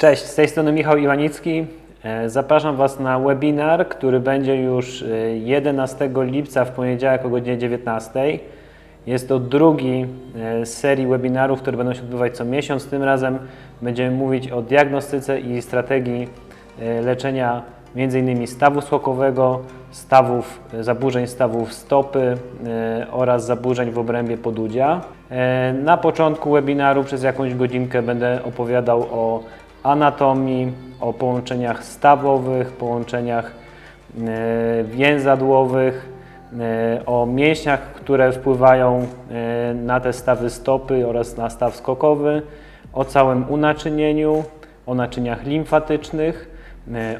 Cześć, z tej strony Michał Iwanicki. E, Zapraszam Was na webinar, który będzie już e, 11 lipca w poniedziałek o godzinie 19. Jest to drugi e, z serii webinarów, które będą się odbywać co miesiąc. Tym razem będziemy mówić o diagnostyce i strategii e, leczenia m.in. stawu skokowego, stawów, zaburzeń stawów stopy e, oraz zaburzeń w obrębie podudzia. E, Na początku webinaru przez jakąś godzinkę będę opowiadał o anatomii, o połączeniach stawowych, połączeniach e, więzadłowych, o mięśniach, które wpływają na te stawy stopy oraz na staw skokowy, o całym unaczynieniu, o naczyniach limfatycznych,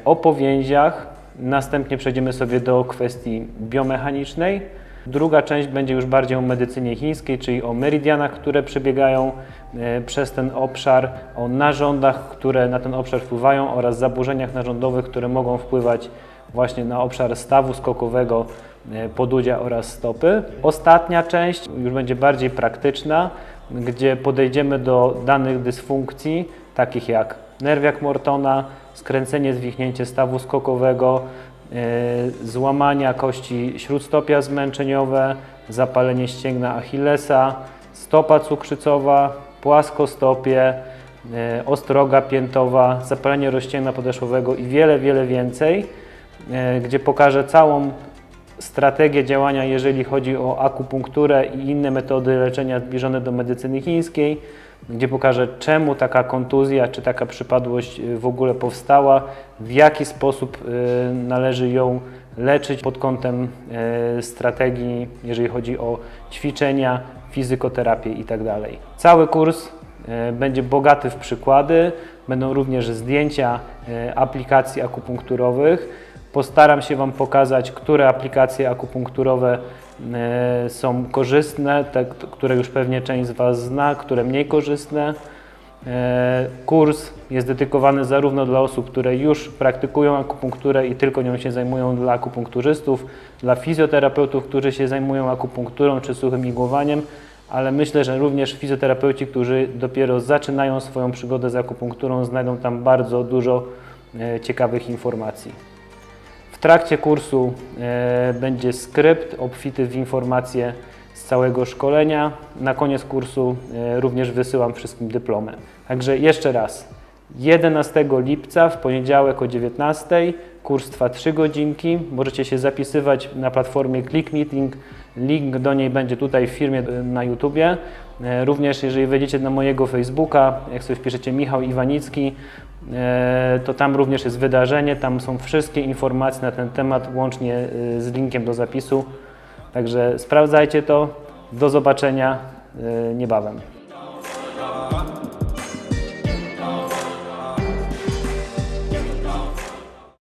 o powięziach. Następnie przejdziemy sobie do kwestii biomechanicznej. Druga część będzie już bardziej o medycynie chińskiej, czyli o meridianach, które przebiegają e, przez ten obszar, o narządach, które na ten obszar wpływają oraz zaburzeniach narządowych, które mogą wpływać właśnie na obszar stawu skokowego, e, podudzia oraz stopy. Ostatnia część już będzie bardziej praktyczna, gdzie podejdziemy do danych dysfunkcji, takich jak nerwiak Mortona, skręcenie, zwichnięcie stawu skokowego, e, złamania kości śródstopia zmęczeniowe, zapalenie ścięgna Achillesa, stopa cukrzycowa, płaskostopie, e, ostroga piętowa, zapalenie rozścięgna podeszłowego i wiele, wiele więcej, e, gdzie pokażę całą strategię działania, jeżeli chodzi o akupunkturę i inne metody leczenia zbliżone do medycyny chińskiej, gdzie pokażę, czemu taka kontuzja czy taka przypadłość y, w ogóle powstała, w jaki sposób y, należy ją leczyć pod kątem y, strategii, jeżeli chodzi o ćwiczenia, fizykoterapię itd. Cały kurs będzie bogaty w przykłady, będą również zdjęcia aplikacji akupunkturowych. Postaram się Wam pokazać, które aplikacje akupunkturowe są korzystne, te, które już pewnie część z Was zna, które mniej korzystne. E, Kurs jest dedykowany zarówno dla osób, które już praktykują akupunkturę i tylko nią się zajmują, dla akupunkturzystów, dla fizjoterapeutów, którzy się zajmują akupunkturą czy suchym igłowaniem, ale myślę, że również fizjoterapeuci, którzy dopiero zaczynają swoją przygodę z akupunkturą, znajdą tam bardzo dużo e, ciekawych informacji. W trakcie kursu e, będzie skrypt obfity w informacje z całego szkolenia. Na koniec kursu e, również wysyłam wszystkim dyplomy. Także jeszcze raz. 11 lipca w poniedziałek o 19. Kurs trwa 3 godzinki. Możecie się zapisywać na platformie Click Meeting. Link do niej będzie tutaj w firmie e, na YouTubie. E, Również jeżeli wejdziecie na mojego Facebooka, jak sobie wpiszecie Michał Iwanicki, e, to tam również jest wydarzenie, tam są wszystkie informacje na ten temat, łącznie z linkiem do zapisu. Także sprawdzajcie to. Do zobaczenia niebawem.